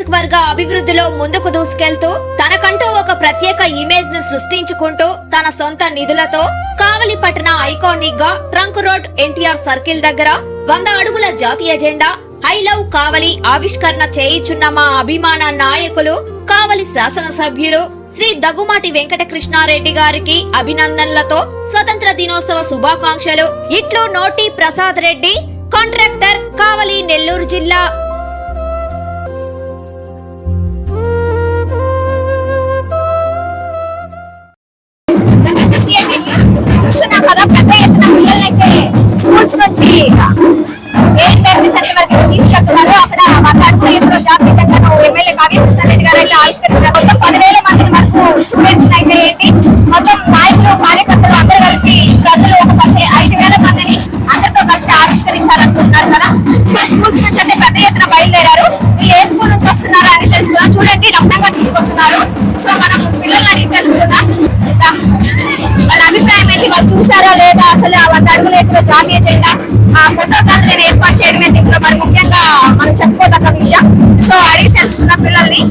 నియోజకవర్గ అభివృద్ధిలో ముందుకు దూసుకెళ్తూ తనకంటూ ఒక ప్రత్యేక ఇమేజ్ను సృష్టించుకుంటూ తన సొంత నిధులతో కావలి పట్టణ ఐకానిక్గా ట్రంక్ రోడ్ ఎన్టీఆర్ సర్కిల్ దగ్గర వంద అడుగుల జాతీయ జెండా ఐ లవ్ కావలి ఆవిష్కరణ చేయించున్న మా అభిమాన నాయకులు కావలి శాసనసభ్యులు శ్రీ దగ్గుమాటి వెంకటకృష్ణారెడ్డి గారికి అభినందనలతో స్వతంత్ర దినోత్సవ శుభాకాంక్షలు. ఇట్లు నోటి ప్రసాద్ రెడ్డి కాంట్రాక్టర్ కావలి నెల్లూరు జిల్లా చూడండి రమ్యంగా తీసుకొస్తున్నారు. సో మనం పిల్లల అడిగి తెలుసుకుందాం. వాళ్ళ అభిప్రాయం ఏంటి? వాళ్ళు చూసారా లేదా అసలు ఆ వంద అడుగుల ఎత్తులో జాతీయ జెండా ఆ ఫోటో నేను ఏర్పాటు చేయడం ఏంటి ఇప్పుడు మరి ముఖ్యంగా మనం చెప్పుకోదగ్గ విషయం. సో అడిగి తెలుసుకున్న పిల్లల్ని.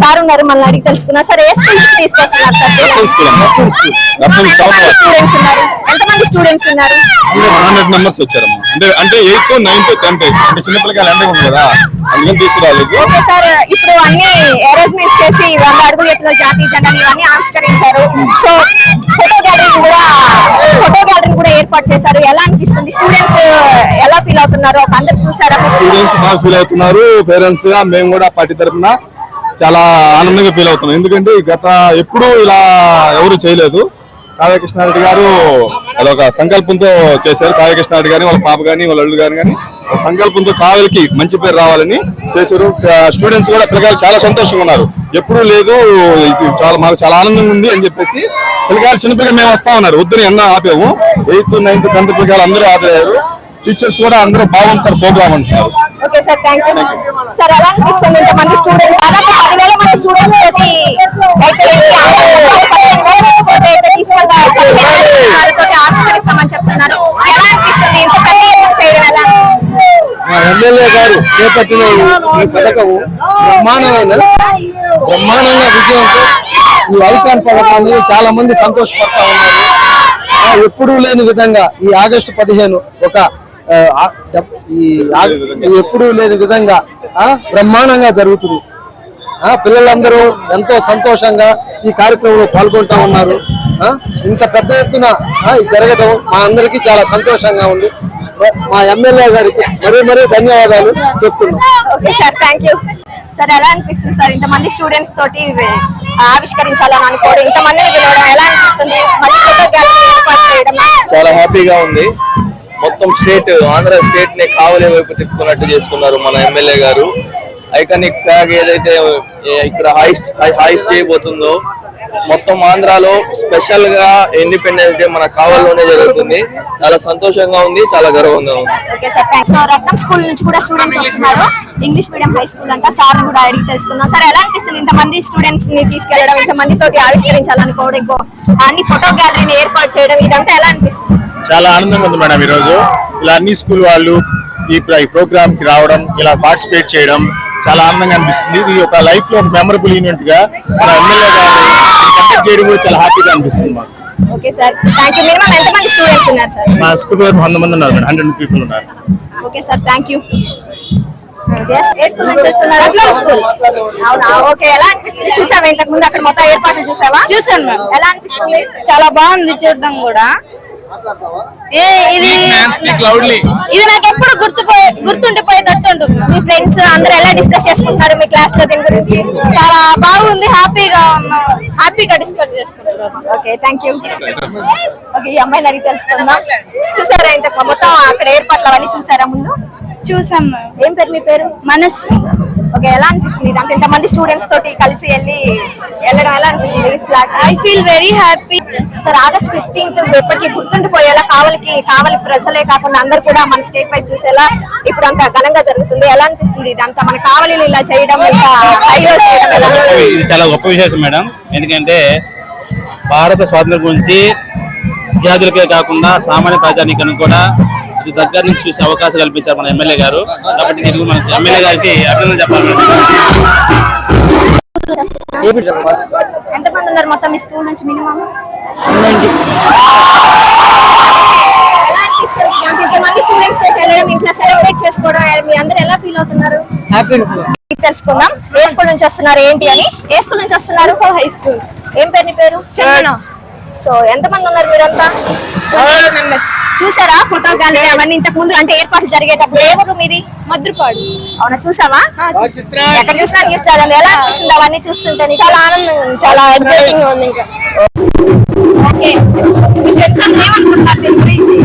సార్ ఉన్నారు మళ్ళీ అడిగి తెలుసుకున్నా. సార్ ఏ స్కూల్ నుంచి తీసుకొస్తున్నారు సార్? స్టూడెంట్స్ ఉన్నారు? ఎంతమంది స్టూడెంట్స్ ఉన్నారు? హండ్రెడ్ మెంబర్స్ అంటే అంటే ఎయిత్ నైన్త్ టెన్త్ అంటే చిన్నపిల్లకాయలు ఎండ ఉంది కదా. అందుకని తీసుకురాలేదు. ఓకే సార్ ఇప్పుడు అన్ని అరేంజ్మెంట్ చేసి వంద అడుగుల ఎత్తులో జాతీయ ఇవన్నీ ఆవిష్కరించారు. సో ఫోటో గ్యాలరీ కూడా ఫోటో గ్యాలరీ కూడా ఏర్పాటు చేశారు. ఎలా అనిపిస్తుంది? స్టూడెంట్స్ ఎలా ఫీల్ అవుతున్నారు? ఒక అందరు చూసారా? స్టూడెంట్స్ బాగా ఫీల్ అవుతున్నారు. పేరెంట్స్గా మేము కూడా పార్టీ తరఫున చాలా ఆనందంగా ఫీల్ అవుతున్నాం. ఎందుకంటే గత ఎప్పుడూ ఇలా ఎవరు చేయలేదు. కావ్యకృష్ణారెడ్డి గారు అదొక సంకల్పంతో చేశారు. కావ్యకృష్ణారెడ్డి గారిని వాళ్ళ పాప గాని వాళ్ళ అల్లుడు గాని కానీ సంకల్పంతో కావ్యకి మంచి పేరు రావాలని చేశారు. స్టూడెంట్స్ కూడా పిల్లగాలు చాలా సంతోషంగా ఉన్నారు. ఎప్పుడూ లేదు చాలా మాకు చాలా ఆనందంగా ఉంది అని చెప్పేసి పిల్లగాలు చిన్న పిల్లలు మేము వస్తా ఉన్నారు. వద్దని ఎన్న ఆపాము. ఎయిత్ నైన్త్ టెన్త్ పిల్లగాలు అందరూ హాజరయ్యారు. టీచర్స్ కూడా అందరూ బాగుంటారు ప్రోగ్రామ్ అంటున్నారు. Okay sir thank you sir ఎలా అనిపిస్తుంది ఇంతమంది స్టూడెంట్స్ దాదాపు పదివేల మంది స్టూడెంట్స్ తోటి అయితే ఆవిష్కరిస్తామని చెప్తున్నారు. ఎలా అనిపిస్తుంది? ఇంత పెద్ద చేయడం ఎలా ఎమ్మెల్యే గారు చేపట్టిన ఈ- ఈ పథకం బ్రహ్మాండమైన బ్రహ్మాండంగా విజయంతో ఈ ఐకాన్ పథకాన్ని చాలా మంది సంతోషపడతా ఉన్నారు. ఎప్పుడూ లేని విధంగా ఈ ఆగస్టు పదిహేను ఒక ఎప్పుడూ లేని విధంగా ఆ, బ్రహ్మాండంగా జరుగుతుంది. ఆ పిల్లలందరూ ఎంతో సంతోషంగా ఈ కార్యక్రమంలో పాల్గొంటా ఉన్నారు. ఆ, ఇంత పెద్ద ఎత్తున జరగడం మా అందరికీ చాలా సంతోషంగా ఉంది. మా ఎమ్మెల్యే గారికి మరీ మరీ ధన్యవాదాలు చెప్తున్నాం. Okay sir thank you sir ఎలా అనిపిస్తుంది సార్ ఇంతమంది స్టూడెంట్స్ తోటి ఆవిష్కరించాలని అనుకోవడం ఇంతమందిని పిలవడం ఎలా అనిపిస్తుంది? చాలా హ్యాపీగా ఉంది. మొత్తం స్టేట్ ఆంధ్ర స్టేట్ని కావలి వైపు తిప్పుకున్నట్టు చేసుకున్నారు మన ఎమ్మెల్యే గారు. ఐకానిక్ ఫ్లాగ్ ఏదైతే ఇక్కడ హైస్ట్ హైస్ట్ చేయబోతుందో మొత్తం ఆంధ్రాలో స్పెషల్గా ఇండిపెండెన్స్ డే మన కావలిలోనే జరుగుతుంది. చాలా సంతోషంగా ఉంది చాలా గర్వంగా ఉంది. Sir thanks so Ratnam school నుంచి కూడా స్టూడెంట్స్ వస్తున్నారు. ఇంగ్లీష్ మీడియం హై స్కూల్ అంట సార్ కూడా అడిగి తెలుసుకుందాం. సార్ ఎలా అనిపిస్తుంది? ఇంతమంది స్టూడెంట్స్ని తీసుకెళ్ళడం ఇంతమంది తోటి ఆవిష్కరించాలనుకోవడం ఇంకో అన్ని ఫోటో గ్యాలరీని ఏర్పాటు చేయడం ఇదంతా ఎలా అనిపిస్తుంది? చాలా ఆనందంగా ఉంది మేడం ఈరోజు. ఇలా అన్ని స్కూల్ వాళ్ళు ఈ ప్ర- ఈ ప్రోగ్రామ్కి రావడం ఇలా పార్టిసిపేట్ చేయడం చాలా ఆనందంగా అనిపిస్తుంది. ఇది ఒక లైఫ్లో ఒక మెమరబుల్ ఈవెంట్గా మన ఎమ్మెల్యే గారు కండక్ట్ చేయడం కూడా చాలా హ్యాపీగా అనిపిస్తుంది మాకు. Okay sir. Thank you minimum ఎంతమంది స్టూడెంట్స్ ఉన్నారు సార్? మా స్కూల్ వైపు వంద మంది ఉన్నారు మేడం. హండ్రెడ్ పీపుల్ ఉన్నారు. Okay sir. Thank you okay. ఎలా అనిపిస్తుంది? చూసావా ఇంతకు ముందు అక్కడ మొత్తం ఏర్పాట్లు చూసావా? చూశాను మ్యామ్ ఎలా అనిపిస్తుంది? చాలా బాగుంది చూడడం కూడా. ఇది ఇది నాకు ఎప్పుడు గుర్తుపోయే గుర్తుండిపోయేటట్టు ఉంటుంది మీ ఫ్రెండ్స్ అందరూ ఎలా డిస్కస్ చేసుకుంటున్నారు మీ క్లాస్లో దీని గురించి? చాలా బాగుంది హ్యాపీగా ఉన్నాం. హ్యాపీగా డిస్కస్ చేసుకుంటున్నాం ఓకే థ్యాంక్ యూ ఓకే ఈ అమ్మాయిని అడిగి తెలుసుకుందాం. చూసారా ఇంతకు మొత్తం అక్కడ ఏర్పాట్లు అవన్నీ చూసారా ముందు? చూసాం ఏం పేరు మీ పేరు? మనస్వి. ఓకే ఎలా అనిపిస్తుంది? ఇదంతా ఇంతమంది స్టూడెంట్స్ తోటి కలిసి వెళ్ళి వెళ్ళడం ఎలా అనిపిస్తుంది? Flag I feel very happy sir August fifteenth ఎప్పటికీ గుర్తుండిపోయేలా కావలికి కావలి ప్రజలే కాకుండా అందరు కూడా మన స్టేట్ వైపు చూసేలా ఇప్పుడు అంత ఘనంగా జరుగుతుంది. ఎలా అనిపిస్తుంది? ఇదంతా మన కావలిలో ఇలా చేయడం ఇంకా? ఇది చాలా గొప్ప విశేషం మేడం. ఎందుకంటే భారత స్వాతంత్రం గురించి విద్యార్థులకే కాకుండా సామాన్య ప్రజానీకానికి కూడా ఇది దగ్గర నుంచి చూసే అవకాశం కల్పించారు మన ఎమ్మెల్యే గారు. కాబట్టి దీనికి మన ఎమ్మెల్యే గారికి అభినందన చెప్పాలి ఎంత మంది ఉన్నారు మొత్తం మీ స్కూల్ నుంచి మినిమం? ఇంతమంది స్టూడెంట్స్తో వెళ్ళడం ఇంట్లో సెలబ్రేట్ చేసుకోవడం మీ అందరూ ఎలా ఫీల్ అవుతున్నారు? తెలుసుకుందాం. ఏ స్కూల్ నుంచి వస్తున్నారు ఏంటి అని? ఏ స్కూల్ నుంచి వస్తున్నారు? High school. ఏం పేరు నీ పేరు? చందన సో ఎంత మంది ఉన్నారు మీరంతా? చూసారా ఫోటో గ్యాలరీ అవన్నీ ఇంతకు ముందు అంటే ఏర్పాట్లు జరిగేటప్పుడు? ఏ ఊరు మీది? మద్రపాడు. అవునా చూసావా? ఎక్కడ చూసినా న్యూస్ అది ఎలా అనిపిస్తుంది అవన్నీ చూస్తుంటే నీకు? చాలా ఆనందంగా ఉంది. చాలా ఎక్సైటింగ్ ఉంది ఇంకా. ఓకే. మీ ఫ్రెండ్స్ అందరూ ఏమనుకుంటున్నారు దీని గురించి?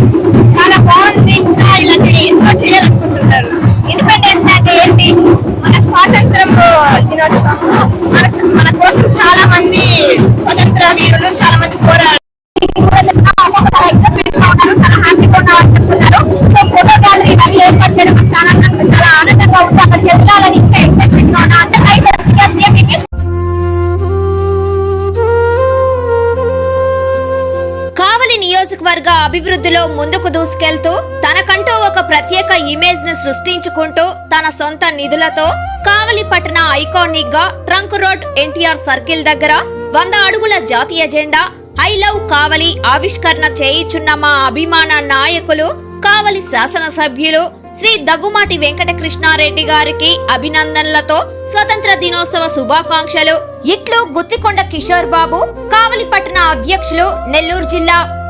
నియోజకవర్గ అభివృద్ధిలో ముందుకు దూసుకెళ్తూ తనకంటూ ఒక ప్రత్యేక ఇమేజ్ను సృష్టించుకుంటూ తన సొంత నిధులతో కావలి పట్టణ ఐకానిక్గా ట్రంక్ రోడ్ ఎన్టీఆర్ సర్కిల్ దగ్గర వంద అడుగుల జాతీయ జెండా ఐ లవ్ కావలి ఆవిష్కరణ చేయిచున్న మా అభిమాన నాయకులు కావలి శాసనసభ్యులు శ్రీ దగ్గుమాటి వెంకటకృష్ణారెడ్డి గారికి అభినందనలతో స్వతంత్ర దినోత్సవ శుభాకాంక్షలు. ఇట్లు గుత్తికొండ కిషోర్ బాబు కావలి పట్టణ అధ్యక్షులు నెల్లూరు జిల్లా